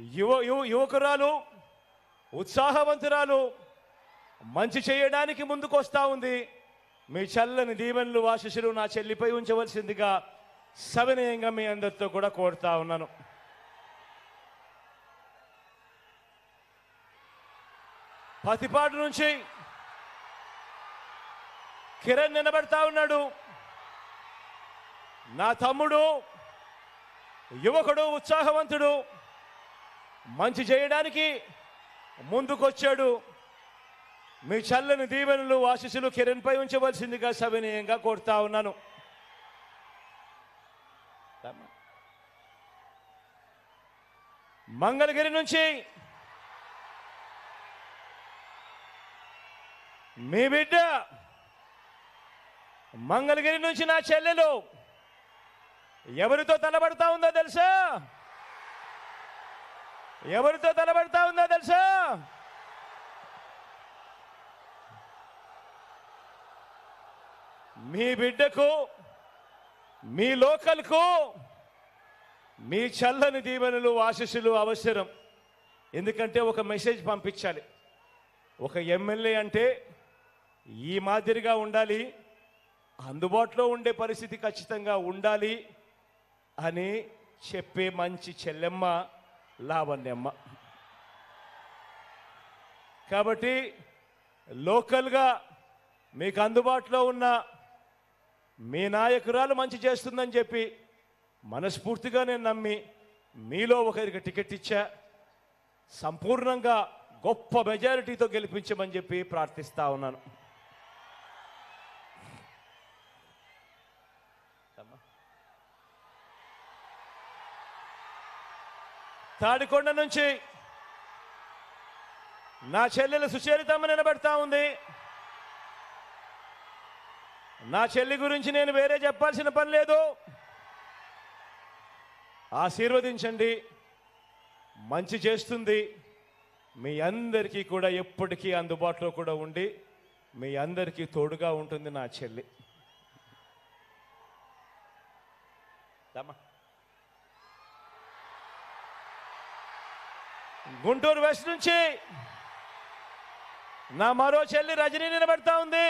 యువ యువ యువకురాలు ఉత్సాహవంతురాలు మంచి చేయడానికి ముందుకొస్తా ఉంది. మీ చల్లని దీవెనలు ఆశీస్సులు నా చెల్లిపై ఉంచవలసిందిగా సవినయంగా మీ అందరితో కూడా కోరుతా ఉన్నాను. పతిపాటు నుంచి కిరణ్ నిలబడతా ఉన్నాడు. నా తమ్ముడు యువకుడు ఉత్సాహవంతుడు మంచి చేయడానికి ముందుకొచ్చాడు. మీ చల్లని దీవెనలు ఆశీస్సులు కిరణ్పై ఉంచవలసిందిగా సవినీయంగా కోరుతా ఉన్నాను. మంగళగిరి నుంచి మీ బిడ్డ మంగళగిరి నుంచి నా చెల్లెలు. ఎవరితో తలబడతా ఉందో తెలుసా? ఎవరితో తలబడతా ఉందో తెలుసా? మీ బిడ్డకు మీ లోకల్కు మీ చల్లని దీవెనలు ఆశీస్సులు అవసరం. ఎందుకంటే ఒక మెసేజ్ పంపించాలి. ఒక ఎమ్మెల్యే అంటే ఈ మాదిరిగా ఉండాలి అందుబాటులో ఉండే పరిస్థితి ఖచ్చితంగా ఉండాలి అని చెప్పే మంచి చెల్లెమ్మ లావణ్యమ్మ కాబట్టి లోకల్గా మీకు అందుబాటులో ఉన్న మీ నాయకురాలు మంచి చేస్తుందని చెప్పి మనస్ఫూర్తిగా నేను నమ్మి మీలో ఒకరికి టికెట్ ఇచ్చా. సంపూర్ణంగా గొప్ప మెజారిటీతో గెలిపించమని చెప్పి ప్రార్థిస్తా ఉన్నాను. తాడికొండ నుంచి నా చెల్లెలు సుచరితమ్మ నిలబెడతా ఉంది. నా చెల్లి గురించి నేను వేరే చెప్పాల్సిన పని లేదు. ఆశీర్వదించండి. మంచి చేస్తుంది. మీ అందరికీ కూడా ఎప్పటికీ అందుబాటులో కూడా ఉండి మీ అందరికీ తోడుగా ఉంటుంది నా చెల్లి. దమ్మా. గుంటూరు వెస్ట్ నుంచి నా మరో చెల్లి రజనీ నిలబెడతా ఉంది.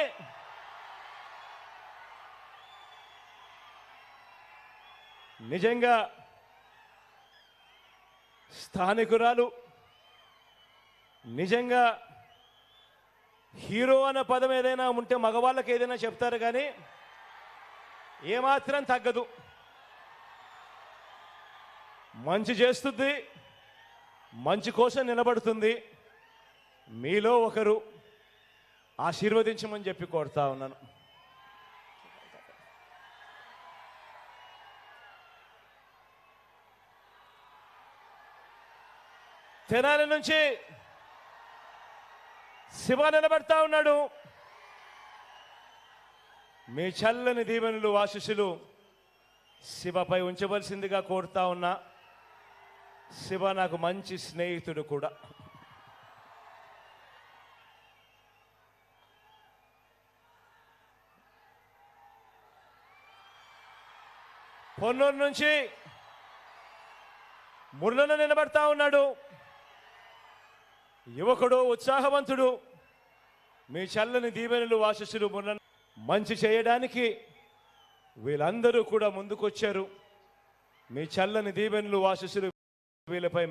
నిజంగా స్థానికురాలు నిజంగా హీరో అన్న పదం ఏదైనా ఉంటే మగవాళ్ళకి ఏదైనా చెప్తారు కానీ ఏమాత్రం తగ్గదు. మంచి చేస్తుంది. మంచి కోసం నిలబడుతుంది. మీలో ఒకరు ఆశీర్వదించమని చెప్పి కోరుతా ఉన్నాను. తెనాలి నుంచి శివ నిలబడతా ఉన్నాడు. మీ చల్లని దీవెనలు ఆశీస్సులు శివపై ఉంచవలసిందిగా కోరుతా ఉన్నా. శివ నాకు మంచి స్నేహితుడు కూడా. పొన్నూరు నుంచి మురళన నిలబడతా ఉన్నాడు. యువకుడు ఉత్సాహవంతుడు మీ చల్లని దీవెనలు ఆశస్సులు మురళ మంచి చేయడానికి వీళ్ళందరూ కూడా ముందుకొచ్చారు. మీ చల్లని దీవెనలు ఆశస్సులు వీళ్ళపై